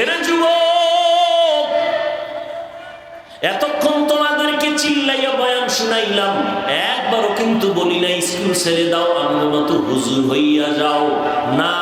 এরে যুবক, এতক্ষণ তোমাদেরকে চিল্লাইয়া বয়ান শুনাইলাম, একবারও কিন্তু বলি না স্কুল ছেড়ে দাও আমার মতো হুজুর হইয়া যাও। না,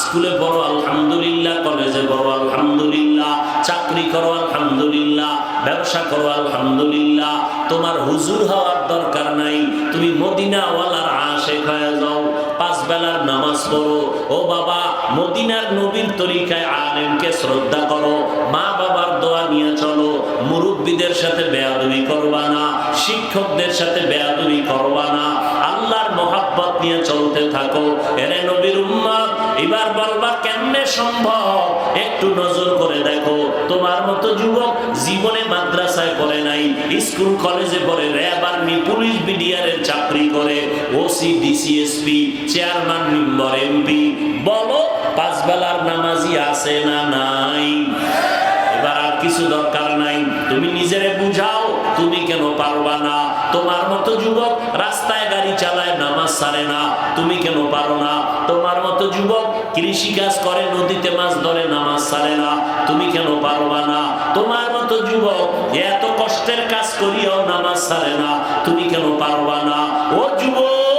স্কুলে বড় আলহামদুলিল্লাহ, কলেজে বড় আলহামদুলিল্লাহ, চাকরি করো, আলহামদুলিল্লাহ, ব্যবসা করো, আলহামদুলিল্লাহ। তোমার হুজুর হওয়ার দরকার নাই, তুমি মদিনাওয়ালার আশেক হয়ে যাও। পাঁচ বেলার নামাজ পড়ো। ও বাবা, মদিনার নবীর তরিকায় আলেমকে শ্রদ্ধা করো। মা বাবার দোয়া নিয়ে চলো। মুরব্বীদের সাথে বেয়াদবি করবা না। শিক্ষকদের সাথে বেয়াদবি করবা না। আল্লাহর মোহাব্বত নিয়ে চলতে থাকো। এরে নবীর উম্মত, এবার বলবা কেমনে সম্ভব? একটু নজর করে দেখো। তোমার মতো যুবক জীবনে মাদ্রাসায় পড়ে নাই, স্কুল, কলেজে পড়ে র্যাব আর্মি পুলিশ বিডিআরের চাকরি করে, OC, DCSP, chairman, member, MP. বলো পাঁচ বেলার নামাজি আছে না নাই? এবার আর কিছু দরকার নাই। তুমি নিজেরে বুঝাও। তুমি কেন পারবা না? তোমার মতো যুবক রাস্তায় গাড়ি চালায়, নামাজ সারে না। তুমি কেন পারো না? তোমার মতো যুবক কৃষি কাজ করে, নদীতে মাছ ধরে, নামাজ সারে না। তুমি কেন পারবা না? তোমার মতো যুবক এত কষ্টের কাজ করিও নামাজ সারে না। তুমি কেন পারবা না? ও যুবক!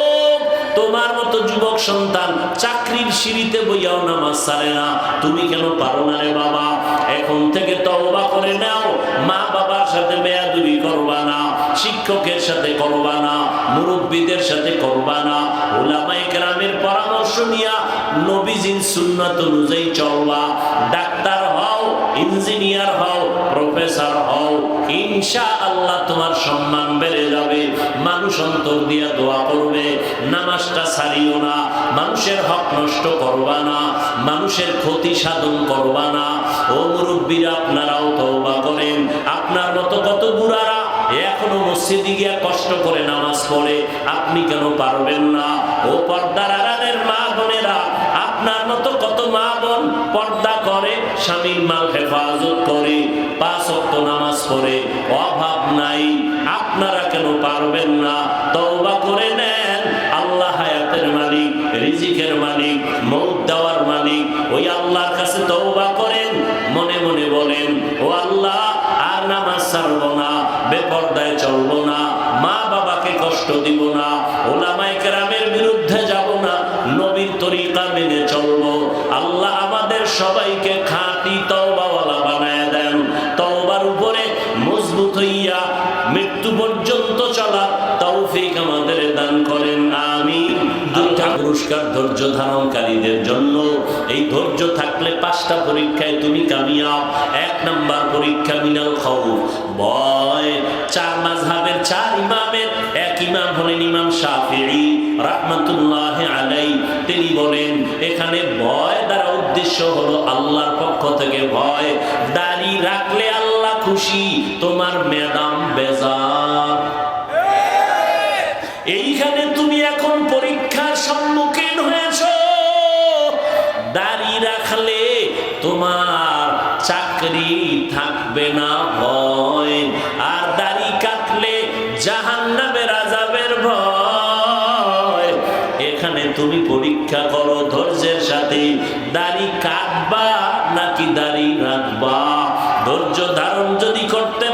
তোমার মতো যুবক সন্তান চাকরির সিঁড়িতে বইয়াও নামাজ সারে না। তুমি কেন পারো না রে বাবা? এখন থেকে তওবা করে নাও। মা বাবার সাথে বেয়াদবি করবা না। শিক্ষকের সাথে করবা না। মুরব্বীদের সাথে করবা না। ওলামায়ে গ্রামের পরামর্শ নিয়া নবীজির সুন্নাত অনুযায়ী চলবা। ডাক্তার হও ইঞ্জিনিয়ার হও, প্রফেসর হও ইনশা আল্লাহ তোমার সম্মান বেড়ে যাবে। মানুষ অন্তর দিয়া দোয়া করবে, নামাজটা ছাড়িও না, মানুষের হক নষ্ট করবা না, মানুষের ক্ষতি সাধন করবা না। ও মুরব্বীরা, আপনারাও তওবা করেন। আপনার মতো কত বুড়ারা এখনও মসজিদে গিয়া কষ্ট করে নামাজ পড়ে, আপনি কেন পারবেন না? ও পর্দার স্বামীর মাল হেফাজত করে, পাঁচ অক্ত নামাজ পড়ে, অভাব নাই, আপনারা কেন পারবেন না? তওবা করে নেন, আল্লাহ হায়াতের মালিক, রিজিকের মালিক, মৌত দেওয়ার মালিক, ওই আল্লাহর কাছে তওবা করেন, মনে মনে বলেন, ও আল্লাহ, আর নামাজ ছাড়বো না, বেপর্দায় চলবো না মা বাবাকে কষ্ট দিব না ওলামাই কেরামের বিরুদ্ধে যাব পুরস্কার ধৈর্য ধারণকারীদের জন্য। এই ধৈর্য থাকলে পাঁচটা পরীক্ষায় তুমি কামিয়াব। এক নাম্বার পরীক্ষা মিনাল খাউফ ভয় চার মাযহাবের চার ইমামের। এক ইমাম হলেন ইমাম শাফিঈ, রাহমাতুল্লাহ আলাই তিনি বলেন, এখানে ভয় দ্বারা উদ্দেশ্য হলো আল্লাহর পক্ষ থেকে ভয়। দাড়ি রাখলে আল্লাহ খুশি, তোমার ম্যাডাম বেজার। এইখানে তুমি এখন পরীক্ষার সম্মুখীন হয়েছ? দাড়ি রাখলে তোমার চাকরি থাকবে না ভয়। আর দাড়ি কাটলে জাহান নামের আজাবের ভয়। এখানে তুমি পরীক্ষা করো ধৈর্যের সাথে, দাড়ি কাটবা নাকি দাড়ি রাখবা? ধৈর্য ধারণ যদি করতে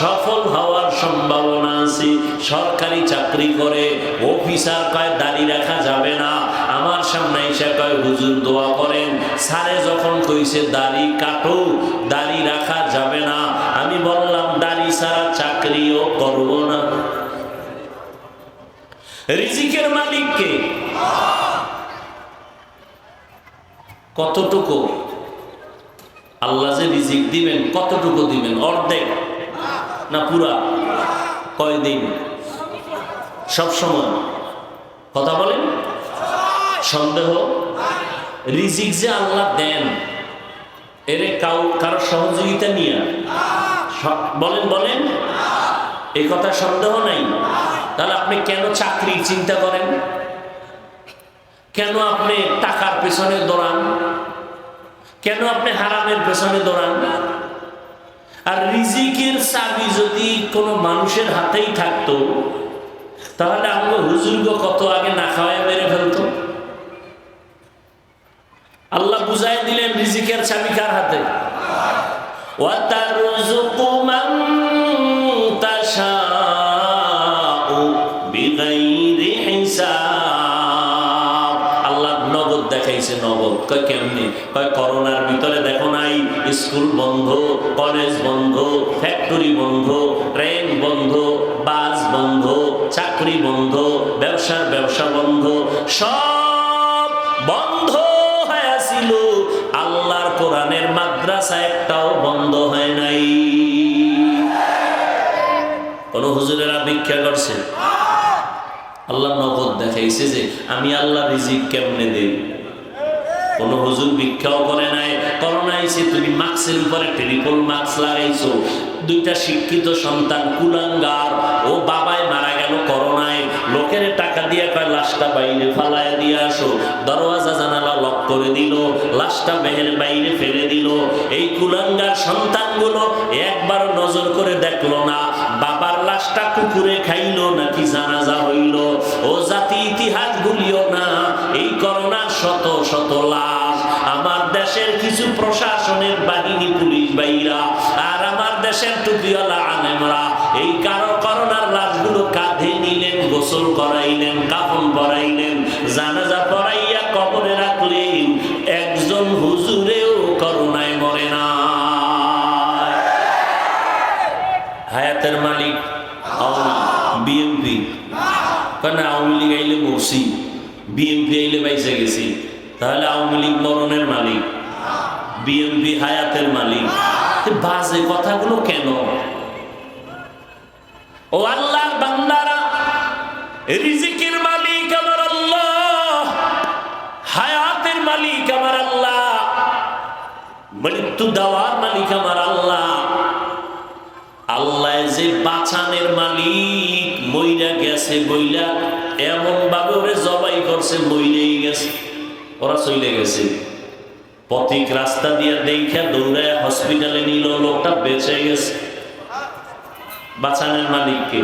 সফল হওয়ার সম্ভাবনা আছে। সরকারি চাকরি করে অফিসার কয়, দাড়ি রাখা যাবে না। আমার সামনে এসে কয়, হুজুর দোয়া করেন। স্যারে যখন কইছে, দাড়ি কাটো দাড়ি রাখা যাবে না। আমি বললাম, দাড়ি ছাড়া চাকরিও করব না। রিজিকের মালিককে কতটুকু? আল্লাহ যে রিজিক দিবেন, কতটুকু দিবেন? অর্ধেক। না পুরা? কয়দিন? সব সময়। কথা বলেন। সন্দেহ। রিজিক যে আল্লাহ দেন, এর কাউ কারও সহযোগিতা নিয়ে। বলেন বলেন। এই কথা সন্দেহ নাই। তাহলে আপনি কেন চাকরি চিন্তা করেন? কেন আপনি টাকার পেছনে দৌড়ান? কেন আপনি হারামের পেছনে দৌড়ান? আর রিজিকের চাবি যদি কোনো মানুষের হাতেই থাকতো, তাহলে আমরা হুজুরগো কত আগে না খাওয়াই মেরে ফেলত? আল্লাহ বুঝাই দিলেন রিজিকের চাবি কার হাতে? আল্লাহ নগদ দেখাইছে, নগদ। কেমনি? করোনার ভিতরে দেখো না? স্কুল বন্ধ, কলেজ বন্ধ, ফ্যাক্টরি বন্ধ, ট্রেন বন্ধ, বাস বন্ধ, চাকরি বন্ধ, ব্যবসার ব্যবসা বন্ধ, সব বন্ধ হয়ে ছিল আল্লাহর কোরআনের মাদ্রাসা একটাও বন্ধ হয় নাই। কোন হুজুরেরা ভিক্ষা করছে? আল্লাহ নগদ দেখাইছে যে, আমি আল্লাহ রিজিক কেমনে দেই কোন হুজুর ভিক্ষাও করে নাই করোনা এসে তুমি মাস্কের উপরে ট্রিপল মাস্ক লাগাইছো। দুইটা শিক্ষিত সন্তান কুলাঙ্গার, ও বাবায় মারা লোকের টাকা দিয়ে কয়, লাশটা বাইরে ফালায় দিয়ে আসো। দরওয়াজা জানালা লক করে দিল, লাশটা বেহের বাইরে ফেলে দিল। এই কুলাঙ্গার সন্তানগুলো একবার নজর করে দেখল না, বাবার লাশটা কুকুরে খাইলো নাকি জানাজা হইল। ও জাতি ইতিহাস ভুলিও না, এই করোনা শত শত লাশ। আমার দেশের কিছু প্রশাসনের বাহিনী পুলিশ বাইরা আর আমার দেশের টুপিওয়ালা আলেমরা, এই কারও করোনার লাশগুলো কাঁধে নিলেন, গোসল করাইলেন, কাফন পরাইলেন, জানাজা পরাইয়া কবরে রাখলেন। একজন হুজুরেও করোনায় মরে না। হায়াতের মালিক বিএমপি কেন আওয়ামী লীগ আইলে মরছি বিএমপি আইলে বাইসে গেছি। তাহলে আওয়ামী লীগ মরণের মালিক বিএমপি হায়াতের মালিক। বাজে কথাগুলো কেন? ও আল্লাহর বান্দারা রিজিকের মালিক আমার আল্লাহ, হায়াতের মালিক আমার আল্লাহ, মৃত্যু দেওয়ার মালিক আমার আল্লাহ। আল্লাহ যে বাঁচানের মালিক, মইরা গেছে, বইলা এমন ভাবে জবাই করছে, মইরেই গেছে। ওরা চলে গেছে। পথিক রাস্তা দিয়ে দেখা দৌড়ায় হসপিটালে নিল, লোকটা বেঁচে গেছে। বাঁচানের মালিককে।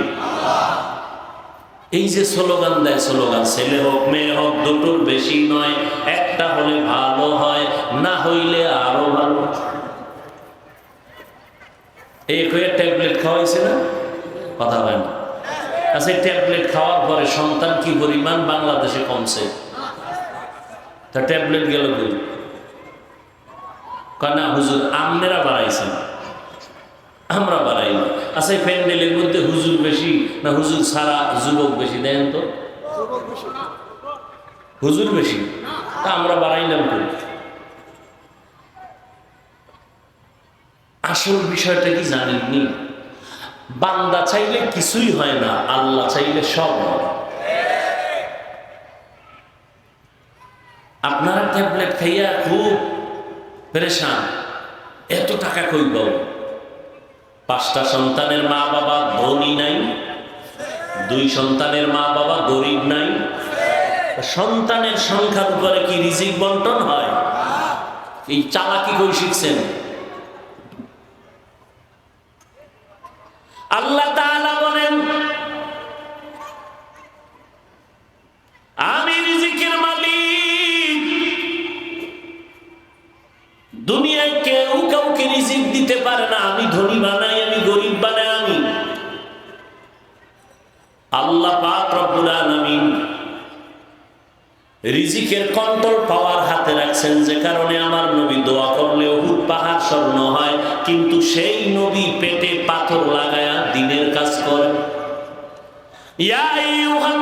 এই যে স্লোগান দেয় স্লোগান, ছেলে হোক, মেয়ে হোক, দুটোর বেশি নয়, একটা হলে ভালো হয়, না হইলে আরও ভালো। এই হয়ে ট্যাবলেট খাওয়াইছে না? কথা হয় না। আচ্ছা ট্যাবলেট খাওয়ার পরে সন্তান কি পরিমাণ বাংলাদেশে কমছে? তা ট্যাবলেট গেল কই? কানা হুজুর আমনেরা বাড়াইছেন আমরা বাড়াই না। আচ্ছা এই মধ্যে হুজুর বেশি না হুজুর সারা যুবক বেশি, দেন তো। হুজুর বেশি? তা আমরা বাড়াইলাম কই? আসল বিষয়টা কি জানেননি? বান্দা চাইলে কিছুই হয় না, আল্লাহ চাইলে সব হয় আপনারা ট্যাবলেট খাইয়া খুব পরেশান। এত টাকা কই পাও পাঁচটা সন্তানের মা বাবা ধনী নাই, দুই সন্তানের মা বাবা গরিব নাই। সন্তানের সংখ্যার উপরে কি রিজিক বন্টন হয়? এই চালাকি কই শিখছেন? আল্লাহ তাআলা রিজিকের কন্ট্রোল পাওয়ার হাতে রাখছেন যে কারণে আমার নবী দোয়া করলে উহুদ পাহাড় স্বর্ণ হয়, কিন্তু সেই নবী পেটে পাথর লাগায়া দিনের কাজ করে। ইয়া আইয়ুহান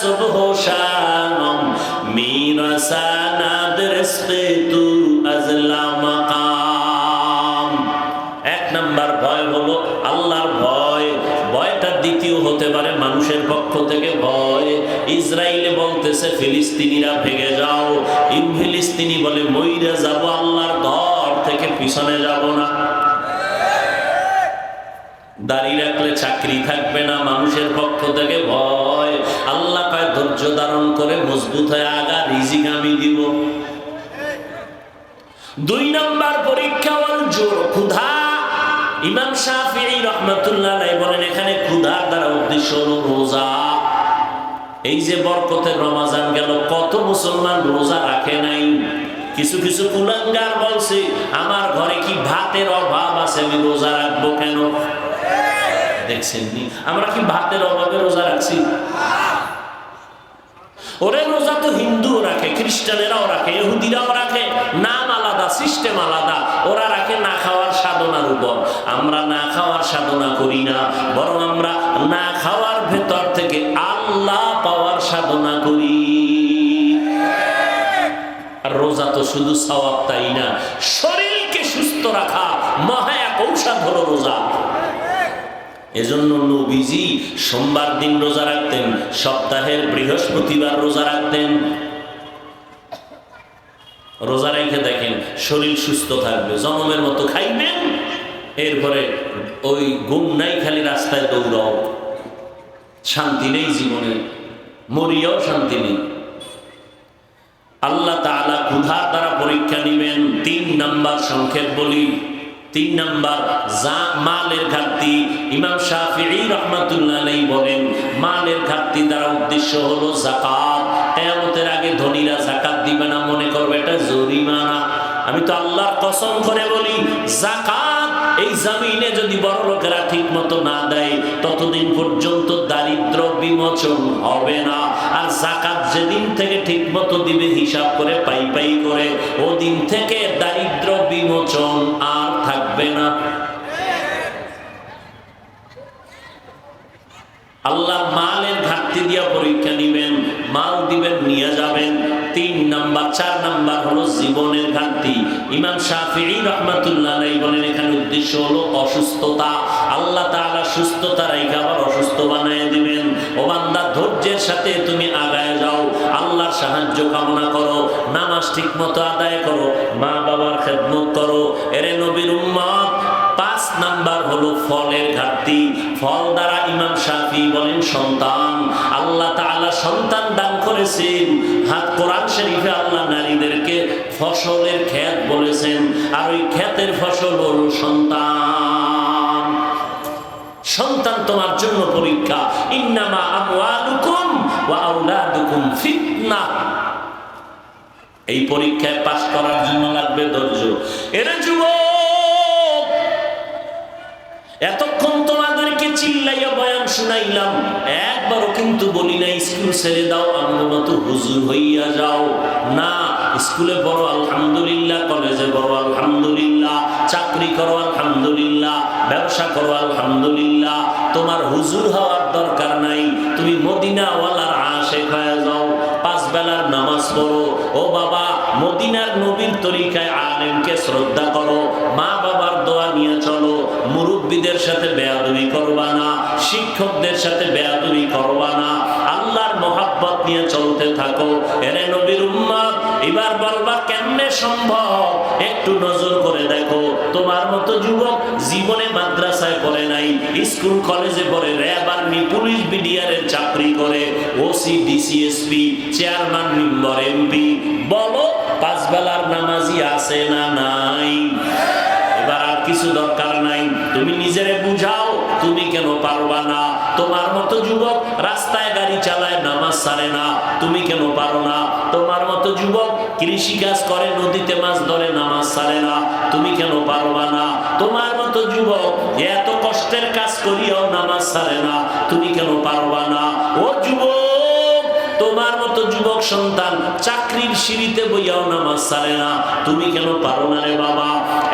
হর সুবহ শাম মিরাসানাদ রিজকে তু আজলা মাকাম এক নাম্বার ভয় হলো আল্লাহর ভয়। ভয়টা দ্বিতীয় হতে পারে মানুষের পক্ষ থেকে ভয়। ইসরায়েলে বলতেছে, ফিলিস্তিনিরা ভেঙে যাও। ইন ফিলিস্তিনি বলে, মইরা যাব আল্লাহর ঘর থেকে, পিছনে যাব না। দাড়ি রাখলে চাকরি থাকবে না, মানুষের পক্ষ থেকে ভয়। আল্লাহ পায় ধৈর্য ধারণ করে মজবুত হয়ে আগা, রিজিক আমি দিব। দুই নম্বর পরীক্ষা হল জোর, ক্ষুধা। ইমাম শাফিঈ রহমতুল্লাহ বলেন, এখানে ক্ষুধার দ্বারা উদ্দেশ্য হলো রোজা। এই যে বরকতের রমাজান গেল, কত মুসলমান রোজা রাখে নাই। কিছু কিছু কুলাঙ্গার বলছে, আমার ঘরে কি ভাতের অভাব আছে, আমি রোজা রাখব কেন? দেখছেন নি? আমরা কি ভাতের অভাবে রোজা রাখছি? ওরে রোজা তো হিন্দুও রাখে, খ্রিস্টানেরাও রাখে, ইহুদিরাও রাখে, নাম আলাদা, সিস্টেম আলাদা। ওরা রাখে না খাওয়ার সাধনার উপর। আমরা না খাওয়ার সাধনা করি না, বরং আমরা না খাওয়ার ভেতর থেকে আল্লাহ পাওয়ার সাধনা করি। আর রোজা তো শুধু সওয়াব তাই না, শরীরকে সুস্থ রাখা মহা এক হলো রোজা। এজন্য নবীজি সোমবার দিন রোজা রাখতেন, সপ্তাহের বৃহস্পতিবার রোজা রাখতেন। রোজা রেখে দেখেন, শরীর সুস্থ থাকবে, জনমের মতো খাইবেন। এরপরে ওই গুম নাই, খালি রাস্তায় দৌড়াও। শান্তি নেই জীবনে, মরিয়াও শান্তি নেই। আল্লাহ তাআলা ক্ষুধার দ্বারা পরীক্ষা নিবেন, তিন নাম্বার সংক্ষেপ বলি তিন নাম্বার, যা মালের ঘাটতি। ইমাম শাফিঈ রহমাতুল্লাহ আলাইহি বলেন, মালের ঘাটতি দ্বারা উদ্দেশ্য হলো যাকাত। কিয়ামতের আগে ধনীরা যাকাত দিবে না, মনে করবে এটা জরিমানা। আমি তো আল্লাহর কসম করে বলি, যাকাত এই জমিনে যদি বড় লোকেরা ঠিক মতো না দেয়, ততদিন পর্যন্ত দারিদ্র বিমোচন হবে না। আর জাকাত যেদিন থেকে ঠিক মতো দিবে, হিসাব করে পাই পাই করে, ওদিন থেকে দারিদ্র বিমোচন আর থাকবে না আল্লাহ মালের ঘাটতি দিয়া পরীক্ষা নিবেন, মাল দিবেন, নিয়ে যাবেন। তিন নাম্বার, চার নাম্বার হলো জীবনের ঘাটতি। ইমাম শাফিঈ রহমাতুল্লাহ বলেন, এখানে উদ্দেশ্য হলো অসুস্থতা। আল্লাহ তাআলা সুস্থতা রাইখা আবার অসুস্থ বানায় দিবেন। ও বান্দা ধৈর্যের সাথে তুমি আগায় আল্লাহর সাহায্য কামনা করো, নামাজ ঠিক মতো আদায় করো, মা বাবার খেদমত করো। এরে নবীর উম্মত, পাঁচ নাম্বার হলো ফলের ঘাটতি। ফল দ্বারা ইমাম শাফি বলেন, সন্তান, আল্লাহ তাআলা সন্তান দান করেছেন। হাত কোরআন শরীফে আল্লাহ নারীদেরকে ফসলের ক্ষেত বলেছেন। আর ওই ক্ষেতের ফসল হলো সন্তান। সন্তান তোমার জন্য পরীক্ষা। ইন্নামা আমওয়ালুকুম ওয়া আওলাদুকুম ফিতনা। এই পরীক্ষায় পাশ করার জন্য লাগবে ধৈর্য। এরা যুবক, এতক্ষণ তোমাদেরকে চিল্লাইয়া বয়ান শুনাইলাম, একবারও কিন্তু বলি না স্কুল ছেড়ে দাও আমার মতো হুজুর হইয়া যাও। না স্কুলে পড়ো, আলহামদুলিল্লাহ। কলেজে পড়ো, আলহামদুলিল্লাহ। চাকরি করো, আলহামদুলিল্লাহ। ব্যবসা করো, আলহামদুলিল্লাহ। তোমার হুজুর হওয়ার দরকার নাই। তুমি মদিনাওয়ালার আশেক হয়ে যাও। পাঁচ বেলার নামাজ পড়ো। ও বাবা, মদিনার নবীর তরিকায় আলেমকে শ্রদ্ধা করো। মা বাবার দোয়া নিয়ে চলো। মুরব্বীদের সাথে বেয়াদবি করবা না। শিক্ষকদের সাথে বেয়াদবি করবা না। আল্লাহর মোহাব্বত নিয়ে চলতে থাকো। এরে নবীর উম্মত এবার বলবা কেমনে সম্ভব? একটু নজর করে দেখো। তোমার মতো যুবক জীবনে মাদ্রাসায় পড়ে নাই, স্কুল কলেজে পড়ে র্যাব আর্মি, পুলিশ বিডিআরের চাকরি করে OC DCSP chairman, member MP বলো পাঁচ বেলার নামাজি আছে না নাই? এবার আর কিছু দরকার নাই। তুমি নিজেরে বুঝাও তুমি কেন পারবা না? তোমার মতো যুবক রাস্তায় গাড়ি চালায়, নামাজ সারে না। তুমি কেন পারো না? তোমার মতো যুবক কৃষি কাজ করে, নদীতে মাছ ধরে, নামাজ সারে না। তুমি কেন পারবা না? তোমার মতো যুবক এত কষ্টের কাজ করিয়াও নামাজ সারে না। তুমি কেন পারবা না? ও যুবক! তোমার মতো যুবক সন্তান চাকরির সিঁড়িতে বইয়াও নামাজ সারে না। তুমি কেন পারো না রে বাবা?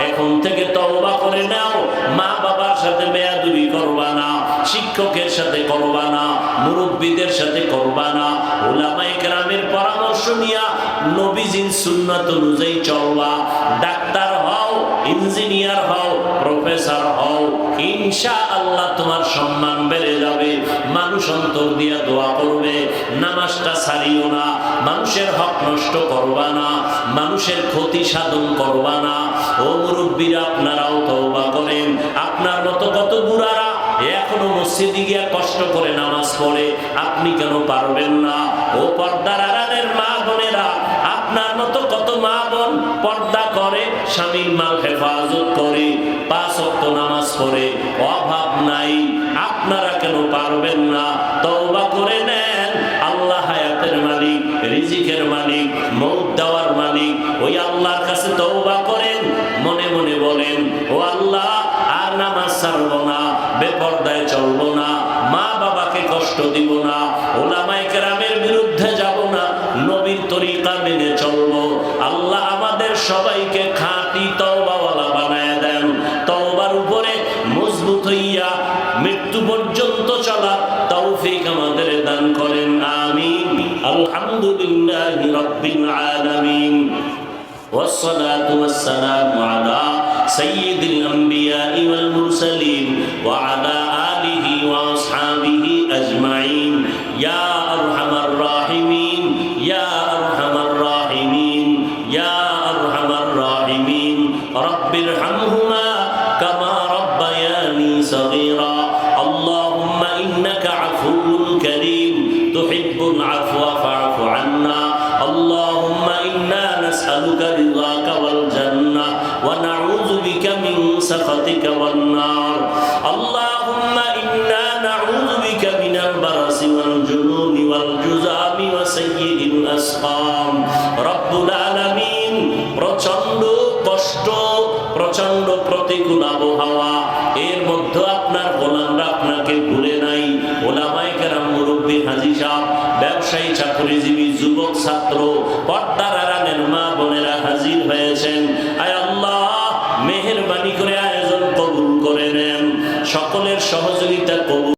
এখন থেকে তওবা করে নাও। মা বাবার সাথে বেয়াদবি করবা না। শিক্ষকের সাথে করবা না। মুরব্বীদের সাথে করবা না। ওলামায়ে কেরামের পরামর্শ নিয়া নবীজির সুন্নাত অনুযায়ী চলবা। ডাক্তার হও ইঞ্জিনিয়ার হও, প্রফেসর হও ইনশা আল্লাহ তোমার সম্মান বেড়ে যাবে। মানুষ অন্তর দিয়া দোয়া করবে, নামাজটা ছাড়িও না, মানুষের হক নষ্ট করবা না, মানুষের ক্ষতি সাধন করবা না। ও মুরব্বীরা, আপনারাও তওবা করেন। আপনার মতো কত বুড়ারা এখনও মসজিদে গিয়া কষ্ট করে নামাজ পড়ে, আপনি কেন পারবেন না? ও পর্দার আড়ালের মা বোনেরা, আপনার মতো পর্দা করে, স্বামীর মাল হেফাজত করে, পাঁচ অক্ত নামাজ পড়ে, অভাব নাই, আপনারা কেন পারবেন না? তওবা করে নেন, আল্লাহ হায়াতের মালিক, রিজিকের মালিক মৌত দেওয়ার মালিক, ওই আল্লাহর কাছে তওবা করেন, মনে মনে বলেন, ও আল্লাহ, আর নামাজ ছাড়বো না। বেপর্দায় চলবো না মা বাবাকে কষ্ট দিব না ওলামায় কেরামের বিরুদ্ধে যাব না নবীর তরিকা মেনে চলবো আল্লাহ আমাদের সবাইকে খাঁটি তওবাওয়ালা বানায় দেন তওবার উপরে মজবুত হইয়া মৃত্যু পর্যন্ত চলা তৌফিক আমাদের দান করেন আমিন আলহামদুলিল্লাহ রাব্বিল আলামিন والصلاة والسلام على سيد الأنبياء والمرسلين وعلى